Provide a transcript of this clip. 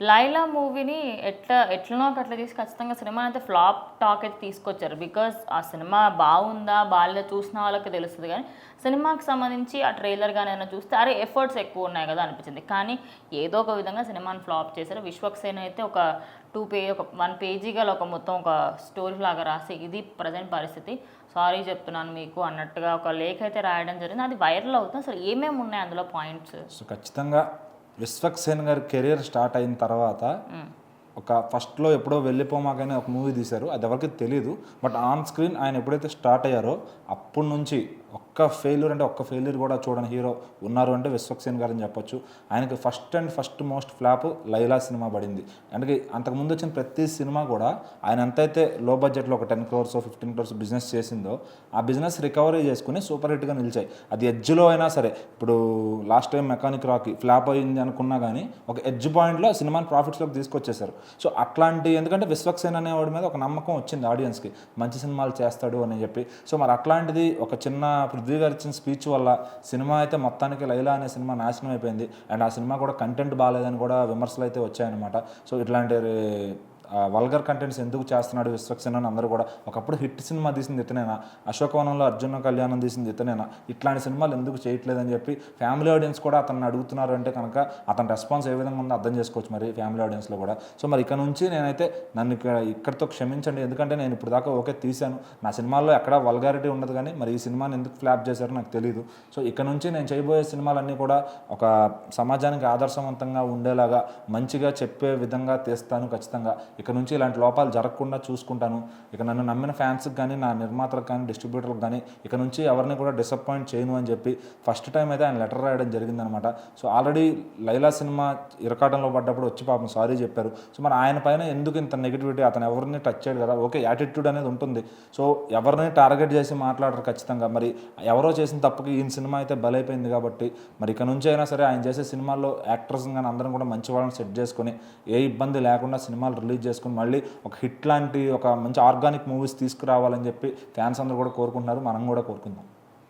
లైలా మూవీని ఎట్లా ఎట్లనో అట్లా తీసి ఖచ్చితంగా సినిమా అయితే ఫ్లాప్ టాక్ అయితే తీసుకొచ్చారు. బికాస్ ఆ సినిమా బాగుందా బాగాలేదా చూసిన వాళ్ళకి తెలుస్తుంది కానీ సినిమాకి సంబంధించి ఆ ట్రైలర్ కానీ ఏమైనా చూస్తే అరే ఎఫర్ట్స్ ఎక్కువ ఉన్నాయి కదా అనిపించింది. కానీ ఏదో ఒక విధంగా సినిమాని ఫ్లాప్ చేశారు. విశ్వక్సేన్ అయితే ఒక టూ పే ఒక వన్ పేజీ గల ఒక మొత్తం ఒక స్టోరీ లాగా రాసి ఇది ప్రజెంట్ పరిస్థితి. సారీ చెప్తున్నాను మీకు అన్నట్టుగా ఒక లేఖ అయితే రాయడం జరిగింది. అది వైరల్ అవుతుంది. అసలు ఏమేమి ఉన్నాయి అందులో పాయింట్స్? సో ఖచ్చితంగా విశ్వక్సేన్ గారి కెరీర్ స్టార్ట్ అయిన తర్వాత ఒక ఫస్ట్లో ఎప్పుడో వెళ్ళిపోమాకనే ఒక మూవీ తీశారు అది ఎవరికి తెలియదు బట్ ఆన్ స్క్రీన్ ఆయన ఎప్పుడైతే స్టార్ట్ అయ్యారో అప్పటి నుంచి ఒక్క ఫెయిల్యూర్ అంటే ఒక్క ఫెయిల్యూర్ కూడా చూడని హీరో ఉన్నారు అంటే విశ్వక్సేన్ గారు అని చెప్పొచ్చు. ఆయనకి first and first most flop Laila cinema పడింది. అంటే అంతకుముందు వచ్చిన ప్రతి సినిమా కూడా ఆయన ఎంతైతే లో బడ్జెట్లో ఒక ten crores fifteen crores business చేసిందో ఆ బిజినెస్ రికవరీ చేసుకుని సూపర్ హిట్గా నిలిచాయి. అది ఎడ్జ్లో అయినా సరే ఇప్పుడు last time mechanic Rocky flop అయింది అనుకున్నా కానీ ఒక ఎడ్జ్ పాయింట్లో సినిమాని ప్రాఫిట్స్లోకి తీసుకొచ్చేసారు సో అట్లాంటి ఎందుకంటే విశ్వక్సేన్ అనేవాడి మీద ఒక నమ్మకం వచ్చింది ఆడియన్స్కి. మంచి సినిమాలు చేస్తాడు అని చెప్పి. సో మరి అట్లాంటిది ఒక చిన్న పృథ్వీ గారు ఇచ్చిన స్పీచ్ వల్ల సినిమా అయితే మొత్తానికి లైలా అనే సినిమా నాశనం అయిపోయింది. అండ్ ఆ సినిమా కూడా కంటెంట్ బాగాలేదని కూడా విమర్శలు అయితే వచ్చాయన్నమాట. సో ఇట్లాంటి వల్గర్ కంటెంట్స్ ఎందుకు చేస్తున్నాడు విశ్వక్సేన్ అని అందరూ కూడా ఒకప్పుడు హిట్ సినిమా తీసింది ఇతనేనా? అశోకవనంలో అర్జున కళ్యాణం తీసింది ఇతనేనా? ఇట్లాంటి సినిమాలు ఎందుకు చేయట్లేదని చెప్పి ఫ్యామిలీ ఆడియన్స్ కూడా అతన్ని అడుగుతున్నారు అంటే కనుక అతని రెస్పాన్స్ ఏ విధంగా ఉందో అర్థం చేసుకోవచ్చు మరి ఫ్యామిలీ ఆడియన్స్లో కూడా. సో మరి ఇక్కడ నుంచి నేనైతే నన్ను ఇక్కడ ఇక్కడితో క్షమించండి. ఎందుకంటే నేను ఇప్పుడు దాకా ఓకే తీశాను. నా సినిమాల్లో ఎక్కడ వల్గారిటీ ఉండదు కానీ మరి ఈ సినిమాని ఎందుకు ఫ్లాప్ చేశారో నాకు తెలియదు సో ఇక్కడ నుంచి నేను చేయబోయే సినిమాలన్నీ కూడా ఒక సమాజానికి ఆదర్శవంతంగా ఉండేలాగా మంచిగా చెప్పే విధంగా తీస్తాను ఖచ్చితంగా. ఇక నుంచి ఇలాంటి లోపాలు జరగకుండా చూసుకుంటాను. ఇక నన్ను నమ్మిన ఫ్యాన్స్కి కానీ నా నిర్మాతలకు కానీ డిస్ట్రిబ్యూటర్లకు కానీ ఇక నుంచి ఎవరిని కూడా డిసప్పాయింట్ చేయను అని చెప్పి ఫస్ట్ టైం అయితే ఆయన లెటర్ రాయడం జరిగిందనమాట. సో ఆల్రెడీ లైలా సినిమా ఇరకాటంలో పడ్డప్పుడు వచ్చి పాపం సారీ చెప్పారు. సో మరి ఆయన పైన ఎందుకు ఇంత నెగిటివిటీ? అతను ఎవరిని టచ్ చేయడు కదా. ఓకే యాటిట్యూడ్ అనేది ఉంటుంది. సో ఎవరిని టార్గెట్ చేసి మాట్లాడరు ఖచ్చితంగా. మరి ఎవరో చేసిన తప్పుకి ఈయన సినిమా అయితే బలైపోయింది కాబట్టి మరి ఇక నుంచి అయినా సరే ఆయన చేసే సినిమాల్లో యాక్టర్స్ కానీ అందరం కూడా మంచి వాళ్ళని సెట్ చేసుకొని ఏ ఇబ్బంది లేకుండా సినిమాలు రిలీజ్ చేసుకుని మళ్ళీ ఒక హిట్ లాంటి ఒక మంచి ఆర్గానిక్ మూవీస్ తీసుకురావాలని చెప్పి ఫ్యాన్స్ అందరూ కూడా కోరుకుంటున్నారు. మనం కూడా కోరుకుందాం.